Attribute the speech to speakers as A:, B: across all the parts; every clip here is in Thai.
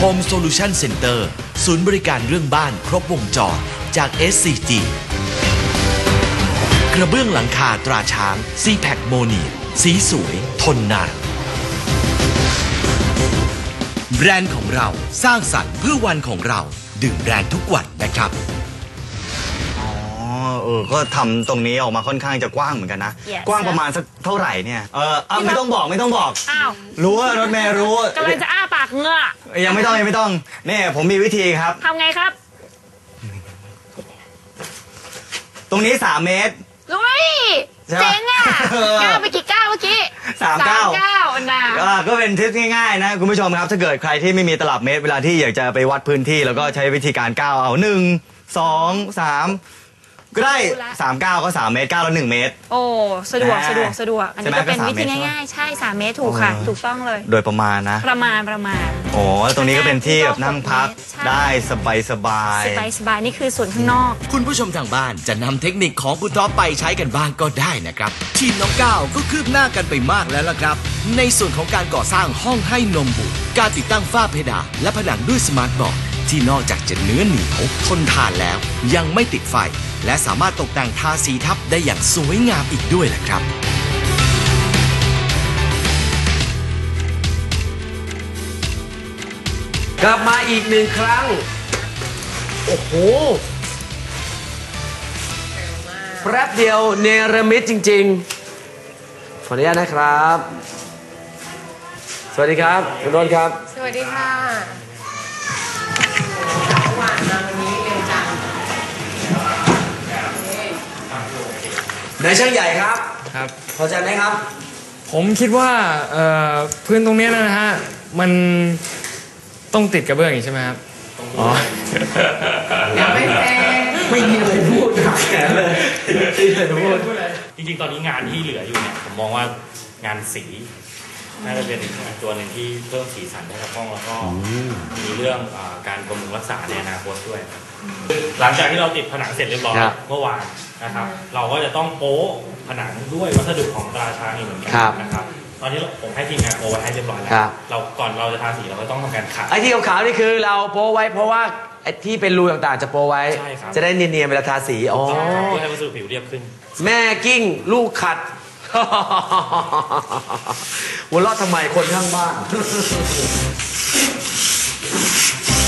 A: Home Solution Center ศูนย์บริการเรื่องบ้านครบวงจรจาก SCG กระเบื้องหลังคาตราช้าง c p a c โมเนียสีสวย ทนนานแบรนด์ของเราสร้างสรรค์เพื่อวันของเราดื่มแบรนด์ทุกวันนะครับ
B: อ๋อเออ ก็ทำตรงนี้ออกมาค่อนข้างจะกว้างเหมือนกันนะ
C: Yes
B: กว้างประมาณสักเท่าไหร่เนี่ย เออเอาไม่ต้องบอกไม่ต้องบอก
C: อ้าว
B: รู้ว่ารถเมย์รู้
C: กำลังจะอ้าปากเหงือก
B: ยังไม่ต้องยังไม่ต้องนี่ผมมีวิธีครับ
C: ทำไงครับ
B: ตรงนี้3เมตร
C: ลุย
B: ใช่ปะ
C: เจ๋งอะ
B: เออ
C: ก้าวไปกี่ก้าวเมื่อกี้
B: สามก้าว
C: สก้าวนะ
B: อ่าก็เป็นทิปง่ายๆนะคุณผู้ชมครับถ้าเกิดใครที่ไม่มีตลับเมตรเวลาที่อยากจะไปวัดพื้นที่ แล้วก็ใช้วิธีการก้าวเอาหนึ่งสองสาม ก็ได้สามก้าวก็สามเมตรก้าวละหนึ่งเมตร
C: โอ้สะดวก
B: อ่า
C: สะดวกสะดวก อันนี้
B: ใช่ไหม
C: ก็เป็น
B: ก็สาม
C: วิธี
B: เมตร
C: ง่ายๆ ใช่สามเมตรถูกค่ะ
B: อ๋อ
C: ถูกต้องเลย
B: โดยประมาณนะ
C: ประมาณประมาณ
B: โอ้แล้วตรงนี้ก็เป็นที่แบบนั่งพัก
C: ใช่
B: ได้สบายสบาย
C: สบายสบายนี่คือส่วนข้างนอก
A: คุณผู้ชมทางบ้านจะนำเทคนิคของคุณท็อปไปใช้กันบ้างก็ได้นะครับ ทีมน้องก้าวก็คืบหน้ากันไปมากแล้วล่ะครับ ในส่วนของการก่อสร้างห้องให้นมบุตรการติดตั้งฝ้าเพดานและผนังด้วยสมาร์ทบอร์ดที่นอกจากจะเนื้อเหนียวทนทานแล้ว ยังไม่ติดไฟและสามารถตกแต่งทาสีทับได้อย่างสวยงามอีกด้วยแหละครับ
D: กลับมาอีกหนึ่งครั้ง โอ้โหแป๊บเดียวเนรมิตจริง ๆ ขออนุญาตนะครับ สวัสดีครับ คุณโดนครับ
E: สวัสดีค่ะ
D: นายช่างใหญ่ครับ
F: ครับ
D: พอใจไหมครับ
F: ผมคิดว่าเอ่อพื้นตรงเนี้ยนะฮะ มันต้องติดกระเบื้องอีกใช่ไหมครับ อ๋อ
E: ยังไม่เสร็จ
D: ไม่มีอะไรพูดครับแขนเลยไม่มีอะไรพูด
G: จริงๆ ตอนนี้งานที่เหลืออยู่เนี่ย ผมมองว่างานสี น่าจะเป็นตัวหนึ่งที่เพิ่มสีสันให้กับห้องแล้วก็มีเรื่องอาการบำรุงรักษาในอนาคตด้วยครับหลังจากที่เราติดผนังเสร็จเรียบร้อย
D: ครับ
G: เมื่อวานนะครับ เราก็จะต้องโป๊ะผนังด้วยวัสดุของตราช้างอีกเหมือนกั
D: ครับ
G: นะครับ ตอนนี้ผมให้ทีมงานโป๊ะไว้ให้เรียบร้อยแล้ว
D: ครับ
G: เราก่อนเราจะทาสีเราก็ต้องทำการขัด
D: ไอ้ที่ขาวๆนี่คือเราโป้ไว้เพราะว่าไอ้ที่เป็นรูต่างๆจะโป้ไว้
G: ใช่ครับ
D: จะได้เนียนๆเวลาทาสีอ๋อ
G: เพื่อให้วัสดุผิวเรียบขึ้น
D: แม่กิ้ง ลูกขัด หัวเราะทำไมคนข้างบ้าน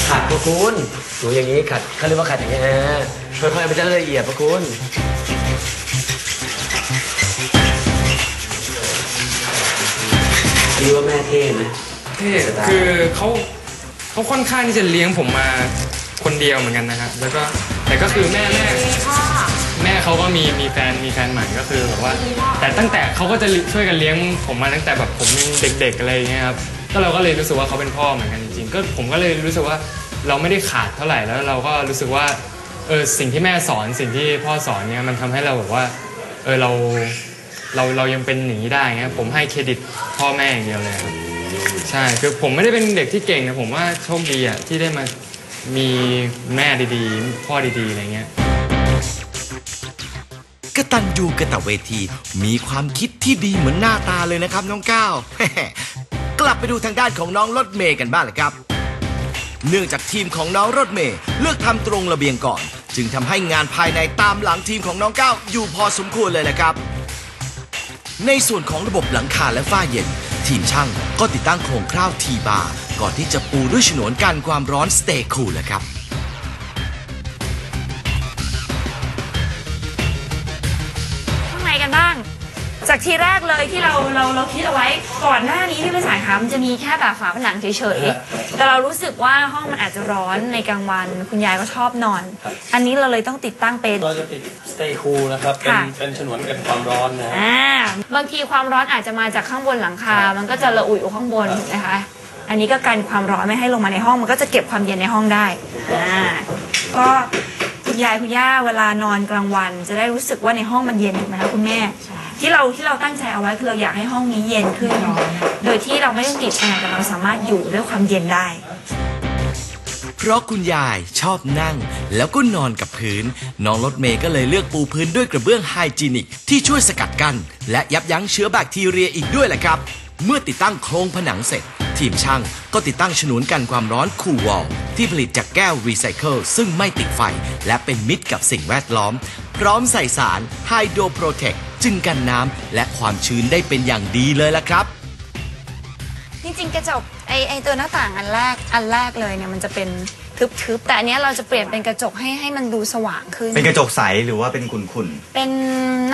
D: ขัดพระคุณดูอย่างนี้ขัดเขาเรียกว่าขัดอย่างนี้ฮะค่อยๆมันจะละเอียดพระคุณคิดว่าแม่เท่ไหม
F: เท่คือเขาเขาค่อนข้างที่จะเลี้ยงผมมาคนเดียวเหมือนกันนะครับแล้วก็ แต่ก็คือแม่แม่แม่เขาก็มีมีแฟนมีแฟนใหม่ก็คือแบบว่า แต่ตั้งแต่เขาก็จะช่วยกันเลี้ยงผมมาตั้งแต่แบบผมยังเด็ก ๆ อะไรอย่างเงี้ยครับก็เราก็เลยรู้สึกว่าเขาเป็นพ่อเหมือนกันจริงๆก็ผมก็เลยรู้สึกว่าเราไม่ได้ขาดเท่าไหร่แล้วเราก็รู้สึกว่าเออสิ่งที่แม่สอนสิ่งที่พ่อสอนเนี่ยมันทำให้เราแบบว่าเออเราเราเรายังเป็นอย่างนี้ได้เงี้ยผมให้เครดิตพ่อแม่อย่างเดียวเลยครับใช่คือผมไม่ได้เป็นเด็กที่เก่งนะผมว่าโชคดีอะที่ได้มา มีแม่ดีๆ พ่อดีๆ อะไรเงี้ย
A: กตันยูกะตะเวที มีความคิดที่ดีเหมือนหน้าตาเลยนะครับน้องก้าวกลับไปดูทางด้านของน้องรถเมย์กันบ้างเลยครับ เนื่องจากทีมของน้องรถเมย์เลือกทำตรงระเบียงก่อน จึงทำให้งานภายในตามหลังทีมของน้องก้าวอยู่พอสมควรเลยนะครับ ในส่วนของระบบหลังคาและฝ้าเย็น ทีมช่างก็ติดตั้งโครงคร่าวทีบาร์ ก่อนที่จะปูด้วยฉนวนกันความร้อนสเตย์คูลเลยครับ
C: ข้างในกันบ้าง จากทีแรกเลยที่เราเราเราคิดเอาไว้ก่อนหน้านี้ที่เป็นสายคะมันจะมีแค่แบบฝาผนังเฉยๆแต่เรารู้สึกว่าห้องมันอาจจะร้อนในกลางวัน คุณยายก็ชอบนอน อันนี้เราเลยต้องติดตั้งเป็น
H: เราจะติด stay cool นะครับ เป็น
C: ค่ะ
H: เป็นฉนวนกันความร้อนนะ
C: อ่าบางทีความร้อนอาจจะมาจากข้างบนหลังคา มันก็จะระอุอยู่ข้างบนถูกไหมคะ อันนี้ก็กันความร้อนไม่ให้ลงมาในห้อง มันก็จะเก็บความเย็นในห้องได้อ่าก็คุณยายคุณย่าเวลานอนกลางวัน จะได้รู้สึกว่าในห้องมันเย็นถูกไหมคะคุณแม่ ที่เราที่เราตั้งใจเอาไว้คือเราอยากให้ห้องนี้เย็นขึ้นโดยที่เราไม่ต้องติดแอร์แต่เราสามารถอยู่ด้วยความเย็นได้
A: เพราะคุณยายชอบนั่ง แล้วก็นอนกับพื้น น้องรถเมย์ก็เลยเลือกปูพื้นด้วยกระเบื้องไฮจีนิก ที่ช่วยสกัดกั้นและยับยั้งเชื้อแบคทีเรียอีกด้วยแหละครับ เมื่อติดตั้งโครงผนังเสร็จ ทีมช่างก็ติดตั้งฉนวนกันความร้อนคูลวอลที่ผลิตจากแก้วรีไซเคิลซึ่งไม่ติดไฟ และเป็นมิตรกับสิ่งแวดล้อม พร้อมใส่สารไฮโดรโปรเทคจึงกันน้ำและความชื้นได้เป็นอย่างดีเลยละครับ
C: จริงๆกระจกไอไอตัวหน้าต่างอันแรกอันแรกเลยเนี่ยมันจะเป็นทึบๆแต่อันเนี้ยเราจะเปลี่ยนเป็นกระจกให้ให้มันดูสว่างขึ้น
B: เป็นกระจกใสหรือว่าเป็นขุ่น
C: เป็น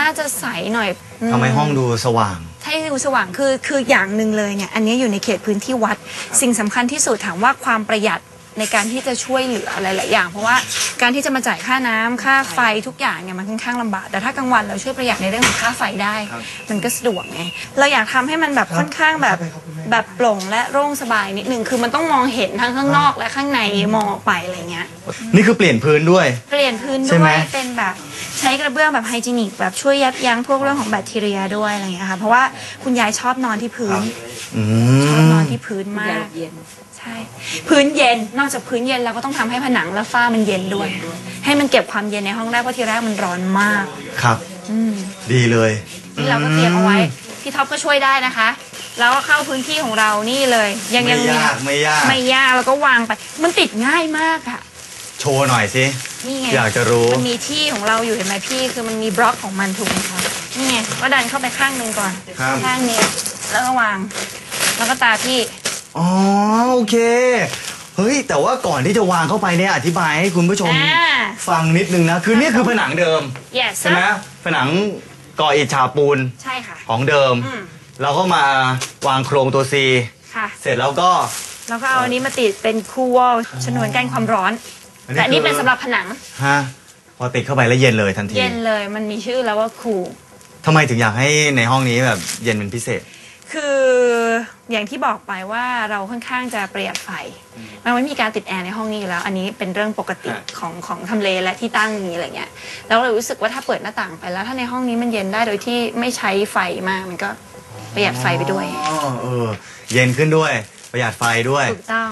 C: น่าจะใสหน่อยอื
B: ๆ
C: ม
B: ทำให้ห้องดูสว่าง
C: ให้ดูสว่างคือคืออย่างหนึ่งเลยเนี่ยอันนี้อยู่ในเขตพื้นที่วัด สิ่งสำคัญที่สุดถามว่าความประหยัดในการที่จะช่วยเหลือหลาย ๆ อย่าง เพราะว่าการที่จะมาจ่ายค่าน้ำค่าไฟทุกอย่างเนี่ยมันค่อนข้างลำบาก แต่ถ้ากลางวันเราช่วยประหยัดในเรื่องของค่าไฟได้ มันก็สะดวกไงเราอยากทำให้มันแบบค่อนข้างแบบแบบโปร่งและโล่งสบายนิดนึงคือมันต้องมองเห็นทั้งข้างนอกและข้างในมองออกไปอะไรเงี้ย
B: นี่คือเปลี่ยนพื้นด้วย
C: เปลี่ยนพื้น
B: ใช่
C: ด้
B: ไห
C: ว
B: ม
C: ยเป็นแบบใช้กระเบื้องแบบไฮจีนิกแบบช่วยยับยั้งพวกเรื่องของแบคทีเรียด้วยอะไรอย่างเงี้ยค่ะเพราะว่าคุณยายชอบนอนที่พื้น
B: อื
C: ชอบ
B: ม
C: นอนที่พื้นมากใช่พื้นเย็นนอกจากพื้นเย็นเราก็ต้องทำให้ผนังและฝ้ามันเย็นด้วย ให้มันเก็บความเย็นในห้องได้เพราะทีแรกมันร้อนมาก
B: ครับ
C: อืม
B: ดีเลย
C: นี่เราก็เตรียมเอาไว้ พี่ท็อปก็ช่วยได้นะคะ แล้วก็เข้าพื้นที่ของเรานี่เลย ยัง
B: ไม่
C: ยังมี
B: ยากไม่ยาก
C: ไม่ยากแล้วก็วางไป มันติดง่ายมากอะ
B: โชว์หน่อยสิ
C: นี่ไง
B: อยากจะรู้
C: มันมีที่ของเราอยู่เห็นไหมพี่ คือมันมีบล็อกของมันถูกไหมคะนี่ไงก็ดันเข้าไปข้างหนึ่งก่อน
B: ครับ
C: ข้างนี้ แล้วก็วาง แล้วก็ตาพี่
B: อ๋อโอเค เฮ้ย แต่ว่าก่อนที่จะวางเข้าไปเนี่ยอธิบายให้คุณผู้ชม
C: อ่า
B: ฟังนิดนึงนะ คือนี่คือผนังเดิม
C: yes
B: ใช่ไหมผนังก่ออิฐฉาบปูน
C: ใช่ค่ะ
B: ของเดิม
C: อืม
B: เราก็มาวางโครงตัว C
C: ค่ะ
B: เสร็จแล้วก็
C: แล้วก็เอาอันนี้มาติดเป็นคูวอลชนวนกันความร้อน แต่อันนี้เป็นสำหรับผนัง
B: ฮะพอติดเข้าไปแล้วเย็นเลยทันที
C: เย็นเลยมันมีชื่อแล้วว่าคู
B: ทำไมถึงอยากให้ในห้องนี้แบบเย็นเป็นพิเศษ
C: คืออย่างที่บอกไปว่าเราค่อนข้างจะประหยัดไฟ มันไม่มีการติดแอร์ในห้องนี้อยู่แล้ว อันนี้เป็นเรื่องปกติ
B: ฮะ
C: ของของทำเลและที่ตั้งอย่างนี้อะไรเงี้ยแล้วเรารู้สึกว่าถ้าเปิดหน้าต่างไปแล้วถ้าในห้องนี้มันเย็นได้โดยที่ไม่ใช้ไฟมากมันก็ประหยัดไฟไปด้วย
B: อ๋อเออ เย็นขึ้นด้วย ประหยัดไฟด้วย
C: ถูกต้อง